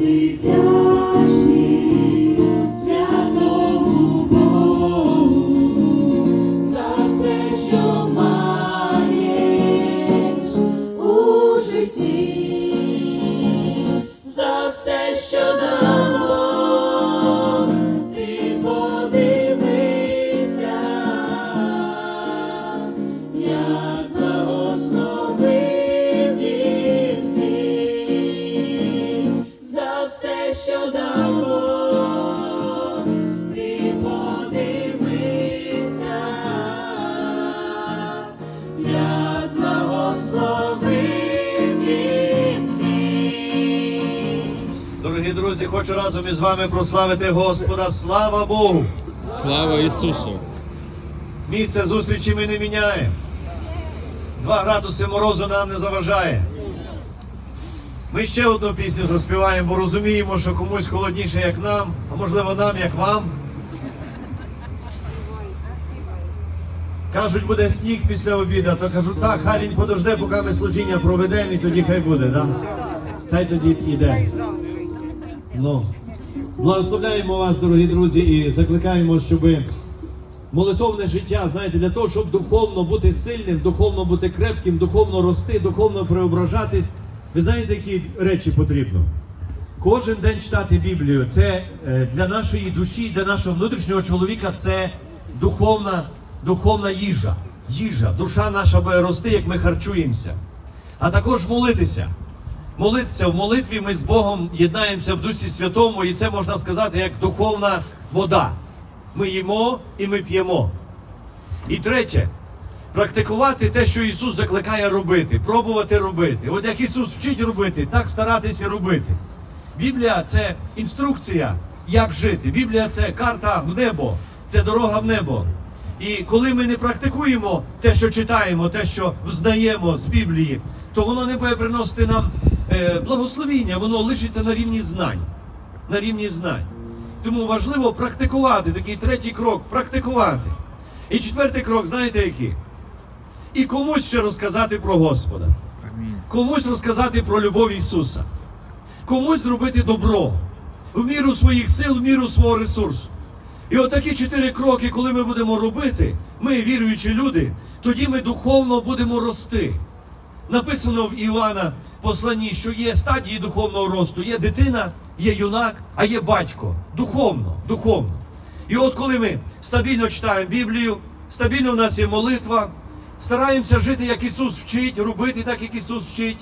завжди вдячні святому Богу за все, що маєш Дорогі друзі, хочу разом із вами прославити Господа. Слава Богу! Слава Ісусу! Місце зустрічі ми не міняємо. Два градуси морозу нам не заважає. Ми ще одну пісню заспіваємо, бо розуміємо, що комусь холодніше, як нам, а можливо нам, як вам. Кажуть, буде сніг після обіду, то кажу, так, хай він подожде, поки ми служіння проведемо, і тоді хай буде, да? Хай тоді йде. Ну, благословляємо вас, дорогі друзі, і закликаємо, щоб молитовне життя, знаєте, для того, щоб духовно бути сильним, духовно бути крепким, духовно рости, духовно преображатись. Ви знаєте, які речі потрібно? Кожен день читати Біблію це е, для нашої душі, для нашого внутрішнього чоловіка це духовна, духовна їжа. Їжа. Душа наша буде рости, як ми харчуємося. А також молитися. Молитися в молитві ми з Богом єднаємося в Дусі Святому, і це можна сказати як духовна вода. Ми їмо і ми п'ємо. І третє, практикувати те, що Ісус закликає робити, пробувати робити. От як Ісус вчить робити, так старатися робити. Біблія це інструкція, як жити. Біблія це карта в небо, це дорога в небо. І коли ми не практикуємо те, що читаємо, те, що взнаємо з Біблії, то воно не буде приносити нам благословіння, воно лишиться на рівні знань. На рівні знань. Тому важливо практикувати такий третій крок практикувати. І четвертий крок, знаєте який? І комусь ще розказати про Господа. Комусь розказати про любов Ісуса. Комусь зробити добро в міру своїх сил, в міру свого ресурсу. І отакі чотири кроки, коли ми будемо робити, ми, віруючі люди, тоді ми духовно будемо рости. Написано в Іоанна посланні, що є стадії духовного росту. Є дитина, є юнак, а є батько. Духовно, духовно. І от коли ми стабільно читаємо Біблію, стабільно в нас є молитва, стараємося жити, як Ісус вчить, робити так, як Ісус вчить.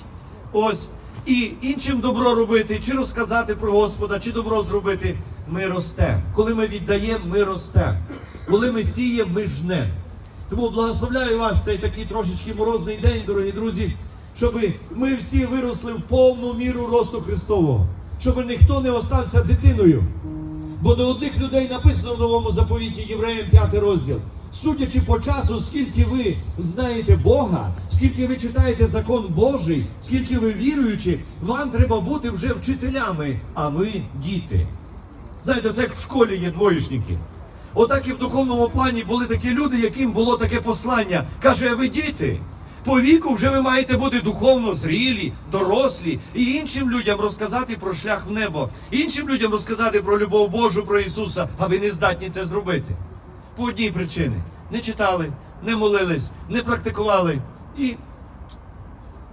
Ось. І іншим добро робити, чи розказати про Господа, чи добро зробити, ми ростемо. Коли ми віддаємо, ми ростемо. Коли ми сіємо, ми жнемо. Тому благословляю вас цей такий трошечки морозний день, дорогі друзі, щоб ми всі виросли в повну міру росту Христового, щоб ніхто не остався дитиною. Бо до одних людей написано в новому заповіті Євреям 5 розділ. Судячи по часу, скільки ви знаєте Бога, скільки ви читаєте закон Божий, скільки ви віруючі, вам треба бути вже вчителями, а ви діти. Знаєте, це як в школі є двоєшники. Отак і в духовному плані були такі люди, яким було таке послання. Каже, ви діти. По віку вже ви маєте бути духовно зрілі, дорослі і іншим людям розказати про шлях в небо, іншим людям розказати про любов Божу, про Ісуса, а ви не здатні це зробити. По одній причині. Не читали, не молились, не практикували і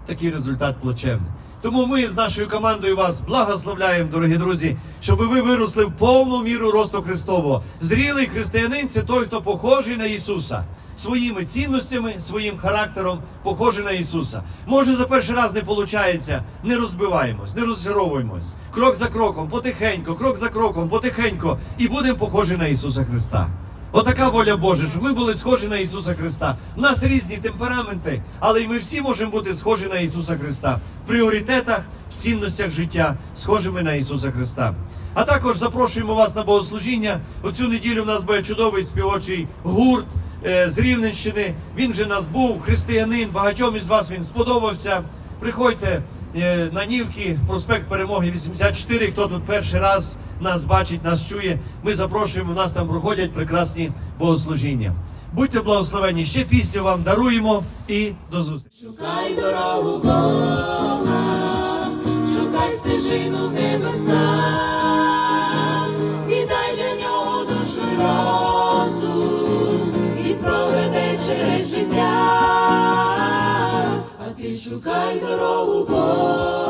такий результат плачевний. Тому ми з нашою командою вас благословляємо, дорогі друзі, щоб ви виросли в повну міру росту Христового. Зрілий християнин це той, хто похожий на Ісуса. Своїми цінностями, своїм характером похожий на Ісуса. Може, за перший раз не виходить, не розбиваємось, не розчаровуємось. Крок за кроком, потихеньку, крок за кроком, потихеньку, і будемо похожі на Ісуса Христа. Отака воля Божа, щоб ми були схожі на Ісуса Христа. У нас різні темпераменти, але й ми всі можемо бути схожі на Ісуса Христа в пріоритетах, в цінностях життя, схожими на Ісуса Христа. А також запрошуємо вас на богослужіння. Оцю неділю в нас буде чудовий співочий гурт з Рівненщини. Він вже нас був, християнин. Багатьом із вас він сподобався. Приходьте е, на Нівки, проспект Перемоги 84. Хто тут перший раз нас бачить, нас чує. Ми запрошуємо, у нас там проходять прекрасні богослужіння. Будьте благословені, ще пісню вам даруємо і до зустрічі. Шукай дорогу Бога, шукай стежину небеса, шукай дорогу Бога,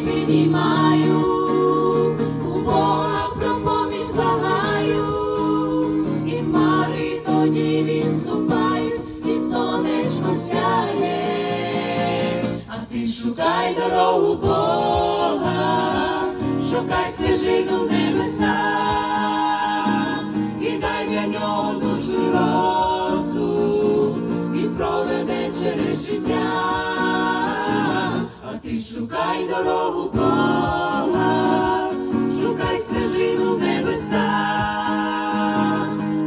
руки у Бога про поміч благаю, і хмари тоді відступають, і сонечко сяє. А ти шукай дорогу Бога, шукай свіжину небеса, шукай дорогу Бога, шукай стежину в небеса,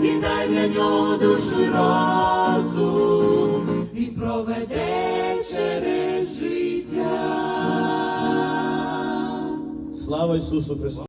віддай для нього душу й розум, він проведе через життя. Слава Ісусу Христу!